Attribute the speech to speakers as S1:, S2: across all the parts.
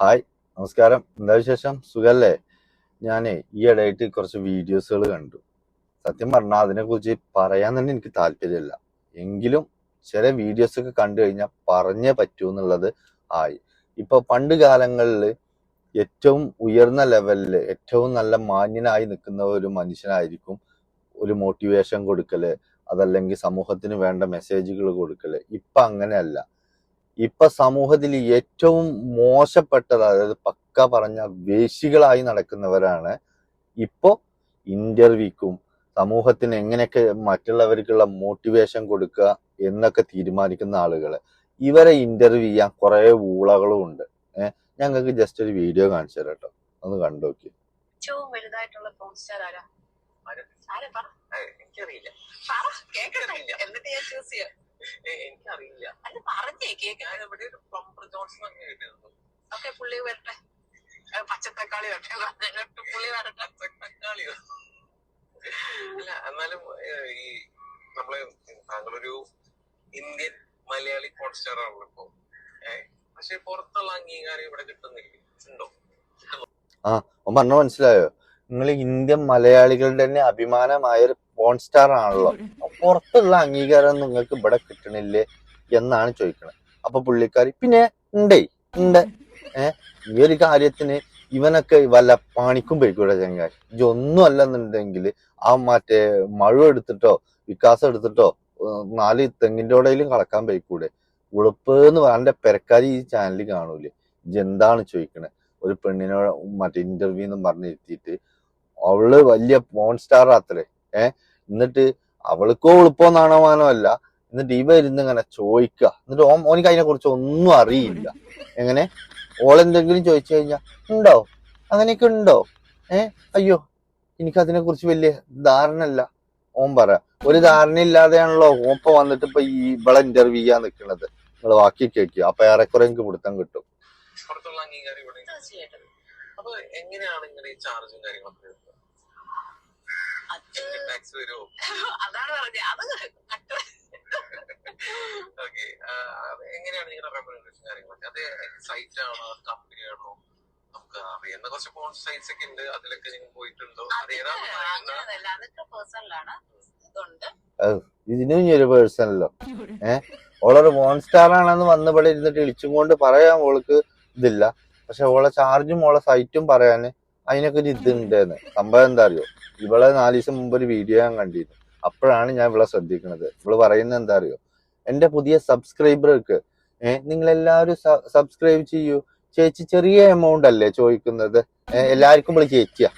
S1: Hi നമസ്കാരം. എന്താ വിശേഷം? സുഖല്ലേ? ഞാനേ ഈ ഇടയായിട്ട് കുറച്ച് വീഡിയോസുകൾ കണ്ടു. സത്യം പറഞ്ഞാൽ അതിനെക്കുറിച്ച് പറയാൻ തന്നെ എനിക്ക് താല്പര്യമില്ല. എങ്കിലും ചില വീഡിയോസ് ഒക്കെ കണ്ടു കഴിഞ്ഞാൽ പറഞ്ഞേ പറ്റൂ എന്നുള്ളത് ആയി. ഇപ്പൊ പണ്ട് കാലങ്ങളിൽ ഏറ്റവും ഉയർന്ന ലെവലിൽ ഏറ്റവും നല്ല മാന്യനായി നിൽക്കുന്ന ഒരു മനുഷ്യനായിരിക്കും ഒരു മോട്ടിവേഷൻ കൊടുക്കൽ അതല്ലെങ്കിൽ സമൂഹത്തിന് വേണ്ട മെസ്സേജുകൾ കൊടുക്കൽ. ഇപ്പൊ അങ്ങനെയല്ല. ഇപ്പൊ സമൂഹത്തിൽ ഏറ്റവും മോശപ്പെട്ടത് അതായത് പക്ക പറഞ്ഞ വേശികളായി നടക്കുന്നവരാണ് ഇപ്പോ ഇന്റർവ്യൂക്കും സമൂഹത്തിന് എങ്ങനെയൊക്കെ മറ്റുള്ളവർക്കുള്ള മോട്ടിവേഷൻ കൊടുക്കുക എന്നൊക്കെ തീരുമാനിക്കുന്ന ആളുകൾ ഇവരെ ഇന്റർവ്യൂ ചെയ്യാൻ കുറെ ഊളകളും ഉണ്ട്. ഏഹ് ഞങ്ങൾക്ക് ജസ്റ്റ് ഒരു വീഡിയോ കാണിച്ചു തരാം കേട്ടോ ഒന്ന് കണ്ടു നോക്കി.
S2: ഏറ്റവും വലുതായിട്ടുള്ള സ്റ്റാർ ആരാ? ആരാ? പറ.
S3: എനിക്കറിയില്ല.
S2: പറ. എന്നിട്ട് ഞാൻ ചൂസ് ചെയ്യാം
S3: ഏ- എനിക്കറിയില്ല
S2: അത് പറഞ്ഞേ കേക്ക്
S3: ഞാൻ ഇവിടെ ഒരു പ്ലംബർ ജോൺസൺ അങ്ങനെ കേട്ടിരുന്നു
S2: ഒക്കെ പുള്ളി വരട്ടെ ഏ, പച്ചത്തക്കാളി വരട്ടെ എന്നിട്ട് പുള്ളി വരട്ടെ
S3: തക്കാളിയോ അല്ല എന്നാലും ഏ, ഈ നമ്മൾ താങ്കളൊരു ഇന്ത്യൻ മലയാളി കോൺസ്റ്റാർ ആണല്ലോ ഇപ്പൊ ഏഹ് പക്ഷെ പുറത്തുള്ള അംഗീകാരം ഇവിടെ കിട്ടുന്നില്ല ഉണ്ടോ
S1: പറഞ്ഞ മനസ്സിലായോ? നിങ്ങൾ ഇന്ത്യൻ മലയാളികളുടെ തന്നെ അഭിമാനമായ ഒരു പോൺ സ്റ്റാർ ആണല്ലോ പുറത്തുള്ള അംഗീകാരം നിങ്ങൾക്ക് ഇവിടെ കിട്ടണില്ലേ എന്നാണ് ചോദിക്കണത്. അപ്പൊ പുള്ളിക്കാരി പിന്നെ ഉണ്ടേ ഉണ്ട്. ഏഹ് ഈ ഒരു കാര്യത്തിന് ഇവനൊക്കെ വല്ല പണിക്കും പോയിക്കൂടെ ചങ്ങായി? ഇതൊന്നും അല്ലെന്നുണ്ടെങ്കിൽ ആ മറ്റേ മഴ എടുത്തിട്ടോ വികാസം എടുത്തിട്ടോ നാല് തെങ്ങിന്റെ ഉടയിലും കളക്കാൻ പോയിക്കൂടെ? ഉളുപ്പ് എന്ന് പറഞ്ഞ പെരക്കാരി ഈ ചാനലിൽ കാണൂലേ? ഇത് എന്താണ് ചോദിക്കണേ ഒരു പെണ്ണിനോട് മറ്റേ ഇന്റർവ്യൂ എന്നും പറഞ്ഞിരുത്തിയിട്ട് അവൾ വലിയ പോൺ സ്റ്റാർ അത്രേ ഏഹ് എന്നിട്ട് അവൾക്കോ എളുപ്പോ നാണമാനോ അല്ല എന്നിട്ട് ഇവ ഇരുന്ന് ഇങ്ങനെ ചോദിക്കുക എന്നിട്ട് ഓ ഓനിക്ക് അതിനെ കുറിച്ച് ഒന്നും അറിയില്ല. എങ്ങനെ? ഓളെന്തെങ്കിലും ചോദിച്ചു കഴിഞ്ഞാ ഉണ്ടോ? അങ്ങനെയൊക്കെ ഉണ്ടോ? ഏ? അയ്യോ എനിക്ക് അതിനെ കുറിച്ച് വലിയ ധാരണ ഓം ഓൻ പറ ഒരു ധാരണ ഇല്ലാതെയാണല്ലോ ഓപ്പ വന്നിട്ട് ഇപ്പൊ ഈ ഇവളെ ഇന്റർവ്യൂ ചെയ്യാൻ നിൽക്കുന്നത് നിങ്ങൾ വാക്കി കേൾക്കുക അപ്പൊ ഏറെക്കുറെ എനിക്ക് പിടുത്തം കിട്ടും.
S2: തീർച്ചയായിട്ടും.
S3: അപ്പൊ എങ്ങനെയാണ് ഇങ്ങനെ ഈ ചാർജും കാര്യങ്ങളൊക്കെ വരുന്നത്?
S2: അത്
S3: ടാക്സ് വരുമോ
S2: അതാണ് പറഞ്ഞത്. അത് കട്ട്.
S3: ഓക്കെ എങ്ങനെയാണ് നിങ്ങളുടെ റെമ്യൂണറേഷൻ കാര്യങ്ങളൊക്കെ? അത് സൈറ്റ് ആണോ? കമ്പനിയാണോ നമുക്ക് അറിയുന്ന കുറച്ച് ഫോൺ സൈറ്റ്സ് ഒക്കെ ഉണ്ട്. അതിലൊക്കെ നിങ്ങൾ പോയിട്ടുണ്ടോ? അത് ഏതാണ്
S2: അങ്ങനെയല്ല അതൊക്കെ പേഴ്സണലാണ് ഇതുണ്ട്.
S1: ഇതിനും ഒരു പേഴ്സണല്ലോ ഏഹ് ഓളൊരു മോൺ സ്റ്റാർ ആണെന്ന് വന്ന് ഇവിടെ ഇരുന്നിട്ട് ഇളിച്ചും കൊണ്ട് പറയാൻ ഓൾക്ക് ഇതില്ല. പക്ഷെ ഓളെ ചാർജും ഓളെ സൈറ്റും പറയാന് അതിനൊക്കെ ഒരു ഇതുണ്ടെന്ന്. സംഭവം എന്താ അറിയോ ഇവളെ നാല് ദിവസം മുമ്പ് ഒരു വീഡിയോ ഞാൻ കണ്ടിരുന്നു. അപ്പോഴാണ് ഞാൻ ഇവളെ ശ്രദ്ധിക്കുന്നത് ഇവൾ പറയുന്നത് എന്താ അറിയോ എന്റെ പുതിയ സബ്സ്ക്രൈബർക്ക് ഏഹ് നിങ്ങൾ എല്ലാവരും സബ്സ്ക്രൈബ് ചെയ്യൂ. ചേച്ചി ചെറിയ എമൗണ്ട് അല്ലേ ചോദിക്കുന്നത്? എല്ലാവർക്കും ഇവിടെ ചേച്ചിയാ.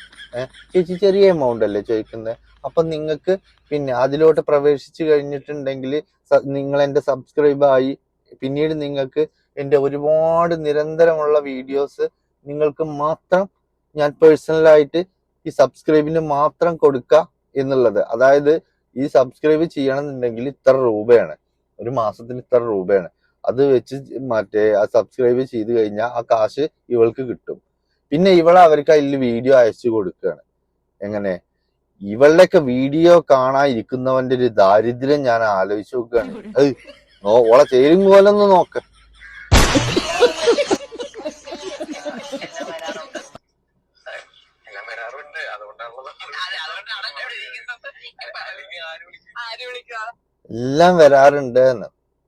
S1: ചേച്ചി ചെറിയ എമൗണ്ട് അല്ലേ ചോദിക്കുന്നത്? അപ്പൊ നിങ്ങൾക്ക് പിന്നെ അതിലോട്ട് പ്രവേശിച്ചു കഴിഞ്ഞിട്ടുണ്ടെങ്കിൽ നിങ്ങൾ എന്റെ സബ്സ്ക്രൈബ് ആയി പിന്നീട് നിങ്ങൾക്ക് എന്റെ ഒരുപാട് നിരന്തരമുള്ള വീഡിയോസ് നിങ്ങൾക്ക് മാത്രം ഞാൻ പേഴ്സണലായിട്ട് ഈ സബ്സ്ക്രൈബിന് മാത്രം കൊടുക്കുക എന്നുള്ളത്. അതായത് ഈ സബ്സ്ക്രൈബ് ചെയ്യണമെന്നുണ്ടെങ്കിൽ ഇത്ര രൂപയാണ്. ഒരു മാസത്തിന് ഇത്ര രൂപയാണ്. അത് വെച്ച് മറ്റേ ആ സബ്സ്ക്രൈബ് ചെയ്ത് കഴിഞ്ഞാൽ ആ കാശ് ഇവൾക്ക് കിട്ടും. പിന്നെ ഇവൾ അവർക്ക് അതിൽ വീഡിയോ അയച്ചു കൊടുക്കുകയാണ്. എങ്ങനെ? ഇവളുടെയൊക്കെ വീഡിയോ കാണാതിരിക്കുന്നവന്റെ ഒരു ദാരിദ്ര്യം ഞാൻ ആലോചിച്ച് നോക്കുകയാണ്. നോ- ഓളെ ചേരും പോലൊന്ന് നോക്ക.
S2: എല്ലാം വരാറുണ്ട്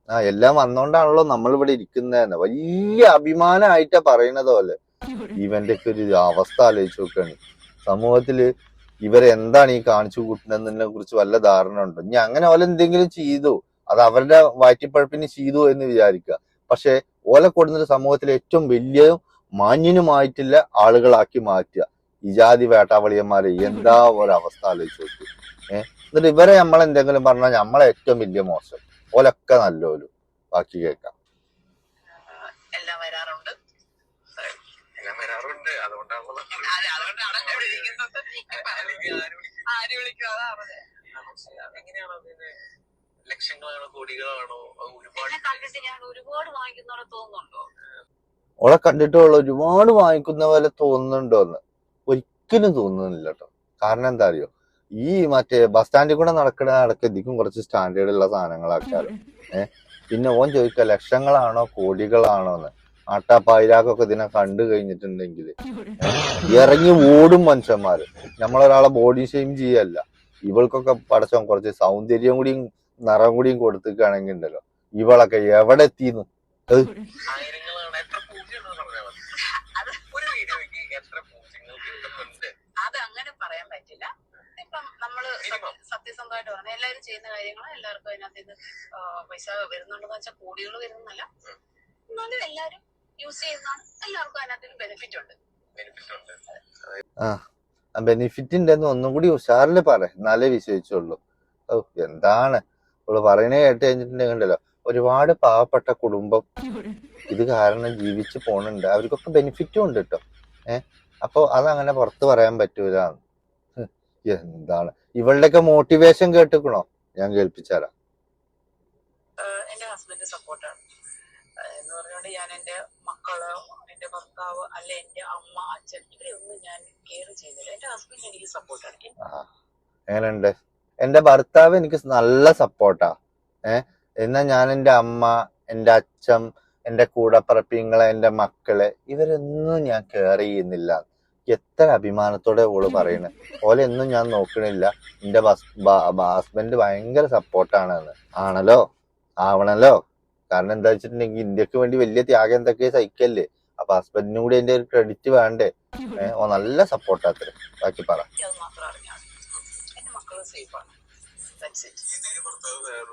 S1: ആ എല്ലാം വന്നോണ്ടാണല്ലോ നമ്മൾ ഇവിടെ ഇരിക്കുന്നതെന്ന്. വലിയ അഭിമാനമായിട്ടാ പറയണത് പോലെ ഇവന്റെ ഒക്കെ ഒരു അവസ്ഥ ആലോചിച്ച് നോക്കാണ്. സമൂഹത്തിൽ ഇവരെന്താണ് ഈ കാണിച്ചു കൂട്ടുന്നതിനെ കുറിച്ച് വല്ല ധാരണ ഉണ്ടോ ഇനി അങ്ങനെ പോലെ എന്തെങ്കിലും ചെയ്തു? അത് അവരുടെ വാറ്റിപ്പഴപ്പിന് ചെയ്തു എന്ന് വിചാരിക്കുക. പക്ഷെ ഓല കൊടുന്നത് സമൂഹത്തിലെ ഏറ്റവും വലിയതും മാന്യനുമായിട്ടുള്ള ആളുകളാക്കി മാറ്റുക. ഈ ജാതി വേട്ടാവളിയന്മാരെ എന്താ ഒരവസ്ഥ ആലോചിച്ച് നോക്കി. ഏഹ് എന്നിട്ട് ഇവരെ നമ്മൾ എന്തെങ്കിലും പറഞ്ഞാൽ നമ്മളെ ഏറ്റവും വലിയ മോശം. ഓലൊക്കെ നല്ലോലും. ബാക്കി കേൾക്കാം
S2: എല്ലാം വരാറുണ്ട്.
S3: എല്ലാം വരാറുണ്ട്.
S2: അതുകൊണ്ടാണ്
S3: ആര് വിളിക്കാതെ
S2: ആര്
S3: ലക്ഷങ്ങളാണോ കോടികളാണോ? ഒരുപാട്
S2: കണ്ടിട്ട് ഞാൻ ഒരുപാട് വാങ്ങിക്കുന്ന പോലെ തോന്നുന്നുണ്ടോ?
S1: ഓളെ കണ്ടിട്ടുള്ള ഒരുപാട് വാങ്ങിക്കുന്ന പോലെ തോന്നുന്നുണ്ടോ എന്ന് ഒരിക്കലും തോന്നുന്നില്ല കേട്ടോ കാരണം എന്താ അറിയോ? ഈ മറ്റേ ബസ് സ്റ്റാൻഡിൽ കൂടെ നടക്കുന്ന നടക്ക് ഇതിക്കും കുറച്ച് സ്റ്റാൻഡേർഡ് ഉള്ള സാധനങ്ങളാക്കാറ് പിന്നെ ഓൻ ചോദിക്കുക ലക്ഷങ്ങളാണോ കോടികളാണോ എന്ന്? ആട്ടാപ്പായിരാക്കൊക്കെ ഇതിനെ കണ്ടു കഴിഞ്ഞിട്ടുണ്ടെങ്കിൽ ഇറങ്ങി ഓടും മനുഷ്യന്മാര്. നമ്മളൊരാളെ ബോഡി ഷെയിം ചെയ്യല്ല. ഇവൾക്കൊക്കെ പടച്ചോൻ കുറച്ച് സൗന്ദര്യം കൂടിയും നിറം കൂടിയും കൊടുത്തിക്കാണെങ്കിൽ ഉണ്ടല്ലോ. ഇവളൊക്കെ എവിടെ എത്തിന്ന്
S2: അത് അങ്ങനെ പറയാൻ പറ്റില്ല. ഇപ്പം
S3: നമ്മൾ
S2: സത്യസന്ധമായിട്ട് പറഞ്ഞ എല്ലാവരും ചെയ്യുന്ന കാര്യങ്ങൾ എല്ലാവർക്കും അതിനകത്ത് ഇത് പൈസ വരുന്നുണ്ടെന്ന് വെച്ചാൽ കോടികൾ വരുന്നല്ല എന്നാലും എല്ലാവരും യൂസ് ചെയ്യുന്നതാണ്. എല്ലാവർക്കും അതിനകത്ത് ബെനിഫിറ്റ് ഉണ്ട്.
S3: ബെനിഫിറ്റ് ഉണ്ട്.
S1: ബെനിഫിറ്റ് ഉണ്ടെന്ന് ഒന്നും കൂടി ഉഷാറിൽ പറ. എന്നാലേ വിശ്വസിച്ചുള്ളൂ. ഓ എന്താണ്? അവൾ പറയണേ കേട്ട് കഴിഞ്ഞിട്ടുണ്ടെങ്കിൽ ഉണ്ടല്ലോ. ഒരുപാട് പാവപ്പെട്ട കുടുംബം ഇത് കാരണം ജീവിച്ച് പോണുണ്ട്. അവർക്കൊക്കെ ബെനിഫിറ്റും ഉണ്ട് കേട്ടോ ഏഹ് അപ്പൊ അതങ്ങനെ പുറത്ത് പറയാൻ പറ്റൂല. എന്താണ്? ഇവളുടെയൊക്കെ മോട്ടിവേഷൻ കേട്ടിക്കണോ? ഞാൻ കേൾപ്പിച്ചാരാ.
S2: എന്റെ ഹസ്ബൻഡ് സപ്പോർട്ടാണ് എന്ന് പറഞ്ഞുകൊണ്ട് ഞാൻ എന്റെ മക്കൾ എന്റെ ഭർത്താവ് അല്ലെ എന്റെ അമ്മ അച്ഛൻ ഇവരെയൊന്നും ഞാൻ കെയർ ചെയ്യുന്നില്ല. എന്റെ ഹസ്ബൻഡ് എനിക്ക് സപ്പോർട്ടാണ്
S1: എങ്ങനെയുണ്ട്? എന്റെ ഭർത്താവ് എനിക്ക് നല്ല സപ്പോർട്ടാ. ഏഹ് എന്നാ ഞാൻ എന്റെ അമ്മ എന്റെ അച്ഛൻ എന്റെ കൂടപ്പറപ്പിങ്ങളെ എന്റെ മക്കളെ ഇവരൊന്നും ഞാൻ കെയർ ചെയ്യുന്നില്ല. എത്ര അഭിമാനത്തോടെ ഓൾ പറയണേ. ഓലെ ഒന്നും ഞാൻ നോക്കണില്ല. എന്റെ ഹസ്ബൻഡ് ഭയങ്കര സപ്പോർട്ടാണെന്ന്. ആണല്ലോ? ആവണല്ലോ? കാരണം എന്താ വെച്ചിട്ടുണ്ടെങ്കിൽ ഇന്ത്യയ്ക്ക് വേണ്ടി വലിയ ത്യാഗം എന്തൊക്കെ സഹിക്കല്ലേ? അപ്പൊ ഹസ്ബൻഡിനും കൂടി എന്റെ ഒരു ക്രെഡിറ്റ് വേണ്ടേ? ഓ നല്ല സപ്പോർട്ടാത്ര ബാക്കി പറ.
S2: സേഫാണ്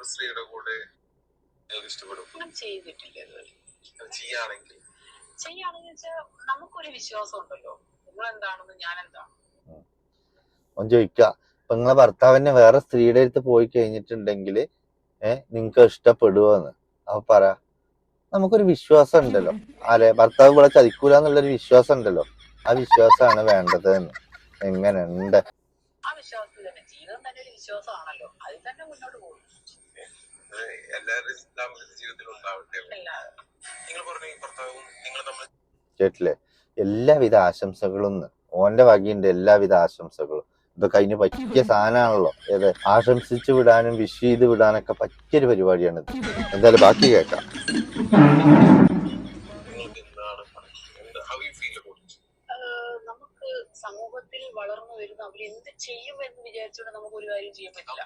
S3: സ്ത്രീയുടെ കൂടെ നിങ്ങൾക്ക് ഇഷ്ടപ്പെടും.
S2: അങ്ങനെ ചെയ്തിട്ടില്ല ഇതുവരെ.
S3: അത് ചെയ്യാണെങ്കിൽ.
S2: ചെയ്യുകയാണെന്ന് വെച്ചാൽ നമുക്കൊരു വിശ്വാസം ഉണ്ടല്ലോ. നിങ്ങൾ എന്താണെന്ന് ഞാൻ എന്താണ്
S1: നിങ്ങളെ ഭർത്താവിനെ വേറെ സ്ത്രീയുടെ അടുത്ത് പോയി കഴിഞ്ഞിട്ടുണ്ടെങ്കിൽ ഏഹ് നിങ്ങക്ക് ഇഷ്ടപ്പെടുവോന്ന്? അപ്പൊ പറ നമുക്കൊരു വിശ്വാസം ഉണ്ടല്ലോ. അല്ലെ ഭർത്താവ് ഇവിടെ ചതിക്കൂല എന്നുള്ളൊരു വിശ്വാസം ഉണ്ടല്ലോ. ആ വിശ്വാസമാണ് വേണ്ടത് എന്ന്
S2: തന്നെ ജീവിതം തന്നെ ഒരു വിശ്വാസമാണല്ലോ. അതിൽ തന്നെ മുന്നോട്ട് പോകും.
S1: കേട്ടില്ലേ? എല്ലാവിധ ആശംസകളും. ഓന്റെ വകയുണ്ട് എല്ലാവിധ ആശംസകളും. ഇതൊക്കെ അതിന് പറ്റിയ സാധനമാണല്ലോ. ഏത്? ആശംസിച്ചു വിടാനും വിഷ് ചെയ്ത് വിടാനൊക്കെ പറ്റിയൊരു പരിപാടിയാണ് എന്തായാലും ബാക്കി കേൾക്കാം
S3: നിങ്ങൾക്ക് എന്താണ് പറയുന്നത് how you feel about
S2: ah നമുക്ക് വളർന്നു വരുന്ന. അവർ എന്ത് ചെയ്യും എന്ന് വിചാരിച്ചുകൊണ്ട് നമുക്ക് ഒരു കാര്യം ചെയ്യാൻ പറ്റില്ല.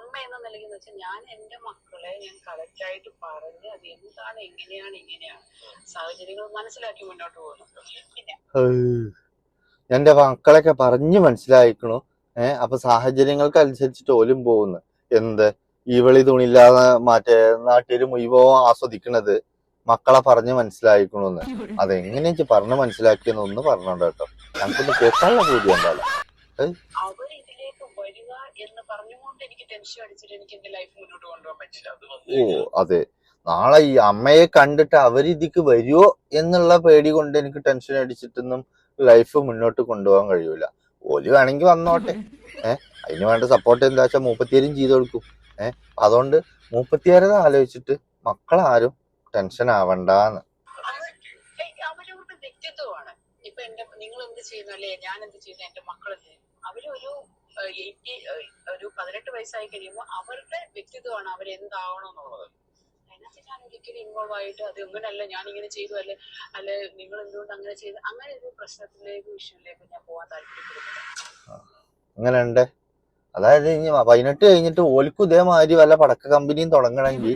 S3: അമ്മ എന്ന
S2: നിലയ്ക്ക് എന്ന് വെച്ചാൽ ഞാൻ എന്റെ മക്കളെ ഞാൻ കറക്റ്റ് ആയിട്ട് പറഞ്ഞ് അത് എന്താണ് എങ്ങനെയാണ് ഇങ്ങനെയാണ് സാഹചര്യങ്ങൾ മനസ്സിലാക്കി മുന്നോട്ട് പോകുന്നു. പിന്നെ
S1: എന്റെ മക്കളൊക്കെ പറഞ്ഞു മനസ്സിലായിക്കണു. ഏഹ് അപ്പൊ സാഹചര്യങ്ങൾക്ക് അനുസരിച്ചിട്ട് ഓലും പോകുന്നു. എന്ത്? ഇവളി തുണിയില്ലാതെ മറ്റേ നാട്ടിലും മുഴുവൻ ആസ്വദിക്കണത് മക്കളെ പറഞ്ഞ് മനസ്സിലായിക്കണെന്ന്. അതെങ്ങനെ എനിക്ക് പറഞ്ഞ് മനസ്സിലാക്കിയെന്ന് ഒന്ന് പറഞ്ഞോണ്ട് കേട്ടോ. ഞങ്ങൾക്കൊന്ന് കേൾക്കാനുള്ള ബോധ്യം
S2: ഉണ്ടാവില്ല ഇതിലേക്ക് വരിക എന്ന് പറഞ്ഞുകൊണ്ട് എനിക്ക് ടെൻഷൻ അടിച്ചിട്ട് എനിക്ക് എന്റെ ലൈഫ് മുന്നോട്ട് കൊണ്ടുപോകാൻ പറ്റില്ല.
S3: അത്
S1: ഓ അതെ. നാളെ ഈ അമ്മയെ കണ്ടിട്ട് അവരിതിക്ക് വരുമോ എന്നുള്ള പേടി കൊണ്ട് എനിക്ക് ടെൻഷൻ അടിച്ചിട്ടൊന്നും ലൈഫ് മുന്നോട്ട് കൊണ്ടുപോകാൻ കഴിയൂല. ഓൽ വേണമെങ്കിൽ വന്നോട്ടെ. ഏഹ് അതിന് വേണ്ട സപ്പോർട്ട് എന്താ വെച്ചാൽ മൂപ്പത്തിയേരും ചെയ്തു കൊടുക്കും. ഏഹ് അതുകൊണ്ട് മൂപ്പത്തിയേരത് ആലോചിച്ചിട്ട് മക്കളാരും ടെൻഷൻ ആവണ്ടാന്ന്.
S2: അവരവരുടെ വ്യക്തിത്വമാണ്. ഇപ്പൊ എന്റെ നിങ്ങൾ എന്ത് ചെയ്യുന്നു? അല്ലെ ഞാൻ എന്ത് ചെയ്യുന്നു? എന്റെ മക്കൾ എന്ത് ചെയ്യുന്നു അവരൊരു എയ്റ്റി ഒരു പതിനെട്ട് വയസ്സായി കഴിയുമ്പോൾ അവരുടെ വ്യക്തിത്വമാണ് അവരെന്താവണം എന്നുള്ളത് അതിനകത്ത് ഞാൻ ഒരിക്കലും ഇൻവോൾവ് ആയിട്ട് അത് ഇങ്ങനല്ല ഞാൻ ഇങ്ങനെ ചെയ്തു അല്ലെ? അല്ലെ നിങ്ങൾ എന്തുകൊണ്ട് അങ്ങനെ ചെയ്തു? അങ്ങനെ ഒരു പ്രശ്നത്തിലേക്ക് വിഷയത്തിലേക്ക് ഞാൻ പോകാൻ താല്പര്യപ്പെടുന്നില്ല.
S1: അങ്ങനെ ഉണ്ട് അതായത് ഇനി പതിനെട്ട് കഴിഞ്ഞിട്ട് ഓൽക്കും ഇതേമാതിരി വല്ല പടക്ക കമ്പനിയും തുടങ്ങണമെങ്കിൽ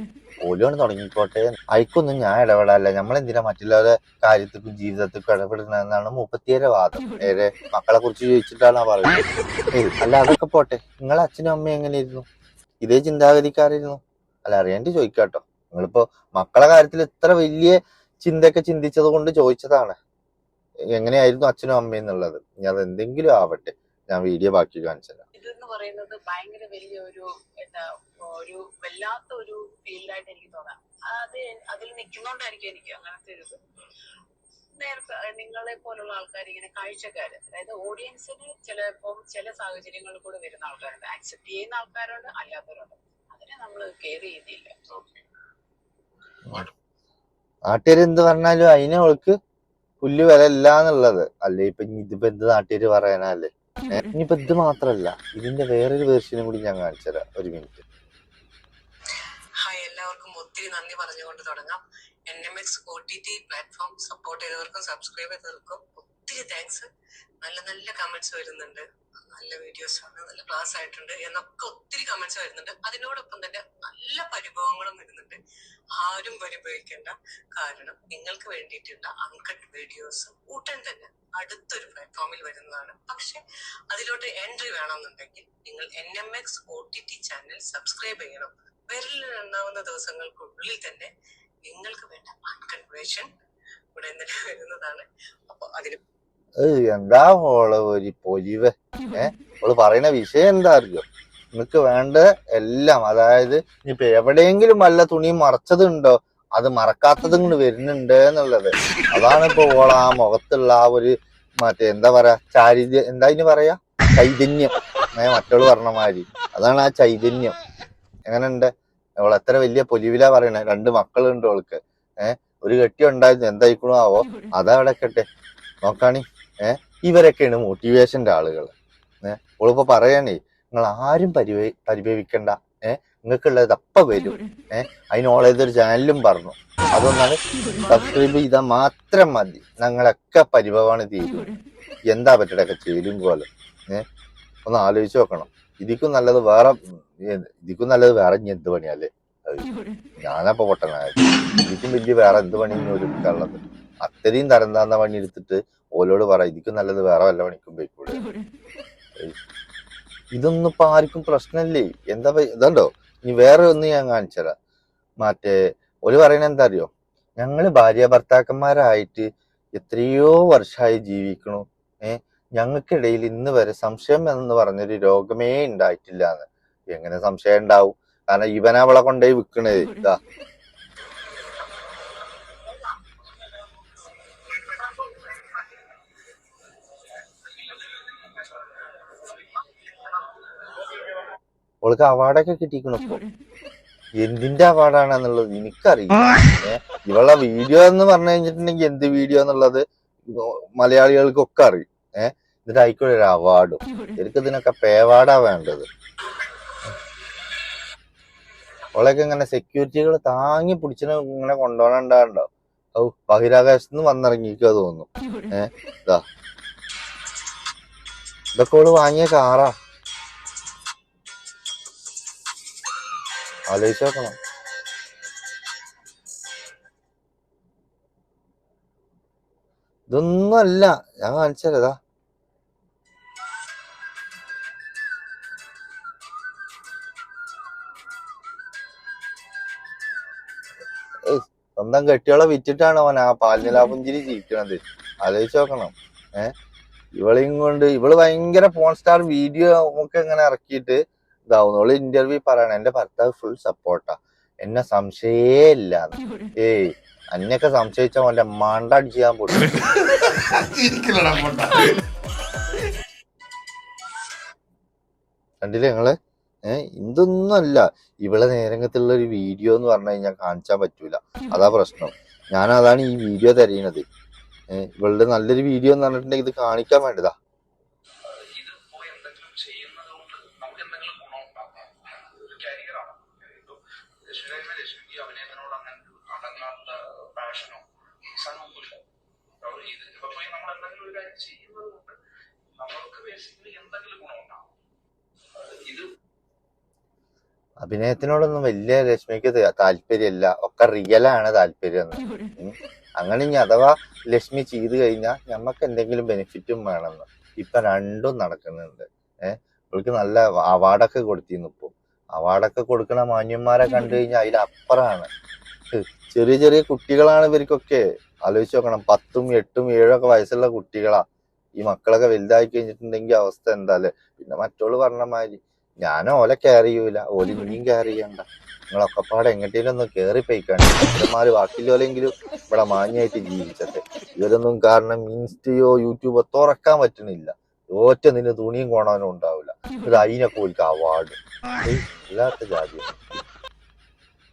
S1: ഓലാണ് തുടങ്ങിക്കോട്ടെ. അയക്കൊന്നും ഞാൻ ഇടപെടാല്ല നമ്മളെന്തിനാ മറ്റുള്ളവരുടെ കാര്യത്തിലും ജീവിതത്തിലും ഇടപെടുന്നതെന്നാണ് മുപ്പത്തിയേഴ് വാദം. നേരെ മക്കളെ കുറിച്ച് ചോദിച്ചിട്ടാണ് പറയുന്നത്. അല്ല അതൊക്കെ പോട്ടെ. നിങ്ങളെ അച്ഛനും അമ്മയും എങ്ങനെയായിരുന്നു? ഇതേ ചിന്താഗതിക്കാരായിരുന്നു? അല്ല അറിയാണ്ട് ചോദിക്കാട്ടോ. നിങ്ങളിപ്പോ മക്കളെ കാര്യത്തിൽ ഇത്ര വലിയ ചിന്തയൊക്കെ ചിന്തിച്ചത് കൊണ്ട് ചോദിച്ചതാണ്. എങ്ങനെയായിരുന്നു അച്ഛനും അമ്മയും എന്നുള്ളത്? ഇനി എന്തെങ്കിലും ആവട്ടെ. ഞാൻ വീഡിയോ ബാക്കി കാണിച്ചു തരാം
S2: ഇതെന്ന് പറയുന്നത് ഭയങ്കര വലിയ ഒരു എന്താ ഒരു വല്ലാത്ത ഒരു ഫീൽഡായിട്ട് എനിക്ക് തോന്നാം. അത് അതിൽ നിൽക്കുന്നോണ്ടായിരിക്കും എനിക്ക് അങ്ങനത്തെ ഒരു ഇത്. നേരത്തെ നിങ്ങളെ പോലുള്ള ആൾക്കാർ ഇങ്ങനെ കാഴ്ചക്കാര് അതായത് ഓഡിയൻസിന് ചിലപ്പം ചില സാഹചര്യങ്ങളിൽ കൂടെ വരുന്ന ആൾക്കാരുണ്ട്. ആക്സെപ്റ്റ് ചെയ്യുന്ന ആൾക്കാരുണ്ട് അല്ലാത്തവരുണ്ട്. അതിനെ നമ്മൾ കെയർ ചെയ്യുന്നില്ല.
S1: നാട്ടുകാർ എന്ത് പറഞ്ഞാലും അതിനെ അവൾക്ക് പുല്ല് വില ഇല്ല എന്നുള്ളത് അല്ലേ ഇപ്പൊ ഇതിപ്പോ എന്ത് നാട്ടുകാർ പറയാനല്ലേ ഇനിയിപ്പോ ഇത് മാത്രല്ല. ഇതിന്റെ വേറൊരു വേർഷനും കൂടി ഞാൻ കാണിച്ചുതരാം ഒരു മിനിറ്റ്
S2: ഹായ് എല്ലാവർക്കും ഒത്തിരി നന്ദി പറഞ്ഞുകൊണ്ട് തുടങ്ങാം.
S4: N M X O T T platform support ചെയ്തവർക്കും subscribe ചെയ്തവർക്കും ഒത്തിരി താങ്ക്സ് നല്ല നല്ല കമന്റ്സ് വരുന്നുണ്ട്. നല്ല വീഡിയോസ് ആണ് നല്ല ക്ലാസ് ആയിട്ടുണ്ട് എന്നൊക്കെ ഒത്തിരി കമന്റ്സ് വരുന്നുണ്ട്. അതിനോടൊപ്പം തന്നെ നല്ല പരിഭവങ്ങളും വരുന്നുണ്ട്. ആരും പരിഭവിക്കേണ്ട. കാരണം നിങ്ങൾക്ക് വേണ്ടിയിട്ടുള്ള അൺകട്ട് വീഡിയോസ് ഉടൻ തന്നെ അടുത്തൊരു പ്ലാറ്റ്ഫോമിൽ വരുന്നതാണ്. പക്ഷെ അതിലോട്ട് എൻട്രി വേണമെന്നുണ്ടെങ്കിൽ നിങ്ങൾ N M X O T T channel subscribe ചെയ്യണം. വിരലിലുണ്ടാവുന്ന ദിവസങ്ങൾക്കുള്ളിൽ തന്നെ നിങ്ങൾക്ക് വേണ്ട അൺകൺവേഷൻ ഉടൻ തന്നെ വരുന്നതാണ്. അപ്പൊ അതിന്
S1: എന്താ ഓൾ ഒരു പൊലിവ്? ഏഹ് അവൾ പറയുന്ന വിഷയം എന്താ അറിയോ? നിനക്ക് വേണ്ട എല്ലാം അതായത് ഇപ്പൊ എവിടെയെങ്കിലും വല്ല തുണി മറച്ചതുണ്ടോ? അത് മറക്കാത്തത് ഇങ്ങോട്ട് വരുന്നുണ്ട് എന്നുള്ളത്. അതാണ് ഇപ്പൊ ഓള ആ മുഖത്തുള്ള ആ ഒരു മറ്റേ എന്താ പറയാ ചാരിത്യ എന്താ ഇനി പറയാ? ചൈതന്യം. ഏ മറ്റോൾ പറഞ്ഞ മാതിരി. അതാണ് ആ ചൈതന്യം. എങ്ങനെയുണ്ട്? അവൾ എത്ര വലിയ പൊലിവിലാ പറയണേ. രണ്ട് മക്കളുണ്ട് അവൾക്ക്. ഏഹ് ഒരു കെട്ടി ഉണ്ടായിരുന്നു എന്തായിക്കണോ ആവോ? അതവിടെ കെട്ടെ നോക്കാണി. ഏ? ഇവരൊക്കെയാണ് മോട്ടിവേഷന്റെ ആളുകൾ. ഏഹ് ഓളിപ്പോ പറയണേ നിങ്ങൾ ആരും പരിവേ പരിഭവിക്കണ്ട. ഏഹ് നിങ്ങൾക്കുള്ളത് അപ്പ വരും. ഏഹ് അതിന് ഓളേതൊരു ചാനലും പറഞ്ഞു. അതൊന്നാണ് സബ്സ്ക്രൈബ് ചെയ്താൽ മാത്രം മതി. ഞങ്ങളൊക്കെ പരിഭവമാണ് തീരും എന്താ പറ്റടൊക്കെ ചേരും പോലെ ഏഹ് ഒന്ന് ആലോചിച്ച് നോക്കണം. ഇതിക്കും നല്ലത് വേറെ ഇതിക്കും നല്ലത് വേറെ ഇനി എന്ത് പണിയല്ലേ അത് ഞാനപ്പോ പൊട്ടനായത്. ഇതിക്കും വലിയ വേറെ എന്ത് പണി ഒരു കള്ളത് അത്രയും തരം താന്ന പണി എടുത്തിട്ട് ഓലോട് പറ ഇതിക്കും നല്ലത് വേറെ വല്ല പണിക്കും പോയിക്കൂടെ ഇതൊന്നും ഇപ്പൊ ആർക്കും പ്രശ്നമില്ലേ? എന്താ ഇതുണ്ടോ? ഇനി വേറെ ഒന്ന് ഞാൻ കാണിച്ചുതരാം മറ്റേ ഒരു പറയണ എന്താ അറിയോ? ഞങ്ങൾ ഭാര്യ ഭർത്താക്കന്മാരായിട്ട് എത്രയോ വർഷമായി ജീവിക്കണു. ഏ ഞങ്ങൾക്കിടയിൽ ഇന്ന് വരെ സംശയം എന്ന് പറഞ്ഞൊരു രോഗമേ ഉണ്ടായിട്ടില്ല എങ്ങനെ സംശയം ഉണ്ടാവും കാരണം ഇവനവളെ കൊണ്ടുപോയി വിൽക്കണേ ഇതാ അവൾക്ക് അവാർഡൊക്കെ കിട്ടിക്കണു ഇപ്പൊ എന്തിന്റെ അവാർഡാണെന്നുള്ളത് എനിക്കറിയില്ല. ഇവളെ വീഡിയോ എന്ന് പറഞ്ഞു കഴിഞ്ഞിട്ടുണ്ടെങ്കിൽ എന്ത് വീഡിയോ എന്നുള്ളത് മലയാളികൾക്കൊക്കെ അറിയും. ഏഹ്? എന്നിട്ട് ആയിക്കോട്ടെ ഒരു അവാർഡും. എനിക്ക് ഇതിനൊക്കെ പേവാർഡാ വേണ്ടത്. അവളൊക്കെ ഇങ്ങനെ സെക്യൂരിറ്റികൾ താങ്ങി പിടിച്ചിന് ഇങ്ങനെ കൊണ്ടുപോകണുണ്ടാണ്ടോ ഔ ബഹിരാകാശത്ത് നിന്ന് വന്നിറങ്ങിക്കുക തോന്നുന്നു. ഏഹ്? ഇതാ ഇതൊക്കെ ഓൾ വാങ്ങിയ കാറാ. ആലോചിച്ച് നോക്കണം ഇതൊന്നും അല്ല ഞാൻ കാണിച്ചതാ സ്വന്തം കെട്ടിയോളെ വിറ്റിട്ടാണ് അവൻ ആ പാലിന് ലാഭുഞ്ചിരി ജീവിക്കണത്. ആലോചിച്ച് നോക്കണം ഏഹ് ഇവളെയും കൊണ്ട് ഇവൾ ഭയങ്കര ഫോൺ സ്റ്റാർ വീഡിയോ ഒക്കെ ഇങ്ങനെ ഇറക്കിയിട്ട് ഇതാവുന്നു അവൾ ഇന്റർവ്യൂ പറയണ. എന്റെ ഭർത്താവ് ഫുൾ സപ്പോർട്ടാ എന്നെ സംശയേ ഇല്ല. ഏയ് അന്നൊക്കെ സംശയിച്ച അവന്റെ മണ്ട അടിച്ച് ഞാൻ പൊട്ടും. കണ്ടില്ലേ നിങ്ങൾ? ഏഹ് ഇതൊന്നും അല്ല. ഇവളെ നേരങ്ങത്തുള്ള ഒരു വീഡിയോ എന്ന് പറഞ്ഞു കഴിഞ്ഞാൽ കാണിച്ചാൻ പറ്റൂല. അതാ പ്രശ്നം. ഞാൻ അതാണ് ഈ വീഡിയോ തരയുന്നത് ഏഹ് ഇവളുടെ നല്ലൊരു വീഡിയോ എന്ന് പറഞ്ഞിട്ടുണ്ടെങ്കിൽ ഇത് കാണിക്കാൻ വേണ്ടതാ
S5: ഇത് പോയി എന്തെങ്കിലും ചെയ്യുന്നത് കൊണ്ട് നമുക്ക് എന്തെങ്കിലും ഗുണം ഉണ്ടാക്കാം ഒരു കരിയറാണ് ഇപ്പൊ രശ്മിരാജിനെ രശ്മിക്ക് അഭിനയത്തിനോട് അങ്ങനെ ഒരു അടങ്ങാത്ത പാഷനോ സാധനമൊന്നുമില്ല അപ്പോൾ ഇത് ഇപ്പൊ പോയി നമ്മൾ ചെയ്യുന്നത് കൊണ്ട് നമ്മൾക്ക് ബേസിക്കലി എന്തെങ്കിലും ഗുണമുണ്ടാവും ഇത്
S1: അഭിനയത്തിനോടൊന്നും വലിയ രശ്മിക്ക് താല്പര്യമില്ല. ഒക്കെ റിയലാണ് താല്പര്യം. അങ്ങനെ ഇനി അഥവാ ലക്ഷ്മി ചെയ്ത് കഴിഞ്ഞാൽ നമുക്ക് എന്തെങ്കിലും ബെനിഫിറ്റും വേണമെന്ന്. ഇപ്പൊ രണ്ടും നടക്കുന്നുണ്ട്. ഏഹ് അവൾക്ക് നല്ല അവാർഡൊക്കെ കൊടുത്തിരുന്നു ഇപ്പൊ. അവാർഡൊക്കെ കൊടുക്കണ മാന്യന്മാരെ കണ്ടു കഴിഞ്ഞാൽ അതിലപ്പുറമാണ്. ഹ്, ചെറിയ ചെറിയ കുട്ടികളാണ് ഇവർക്കൊക്കെ. ആലോചിച്ച് നോക്കണം. പത്തും എട്ടും ഏഴും ഒക്കെ വയസ്സുള്ള കുട്ടികളാ. ഈ മക്കളൊക്കെ വലുതായി കഴിഞ്ഞിട്ടുണ്ടെങ്കിൽ അവസ്ഥ എന്താല്ലേ? പിന്നെ മറ്റോൾ പറഞ്ഞ മാതിരി ഞാൻ ഓലെ കെയർ ചെയ്യൂല. ഓൽ ഇനിയും കെയർ ചെയ്യണ്ട. നിങ്ങളൊക്കെ പാടെ എങ്ങോട്ടേലും ഒന്ന് കേറി പോയിക്കാണ് ബാക്കിയുള്ളവരെങ്കിലും ഇവിടെ മാന്യായിട്ട് ജീവിച്ചത്തെ ഇവരൊന്നും കാരണം ഇൻസ്റ്റയോ യൂട്യൂബോ തുറക്കാൻ പറ്റണില്ല. ഒറ്റ നിന്ന് തുണിയും കോണാനും ഉണ്ടാവില്ല. ഇത് അതിനൊക്കെ ഓൽക്ക് അവാർഡ് ഇല്ലാത്ത ജാതി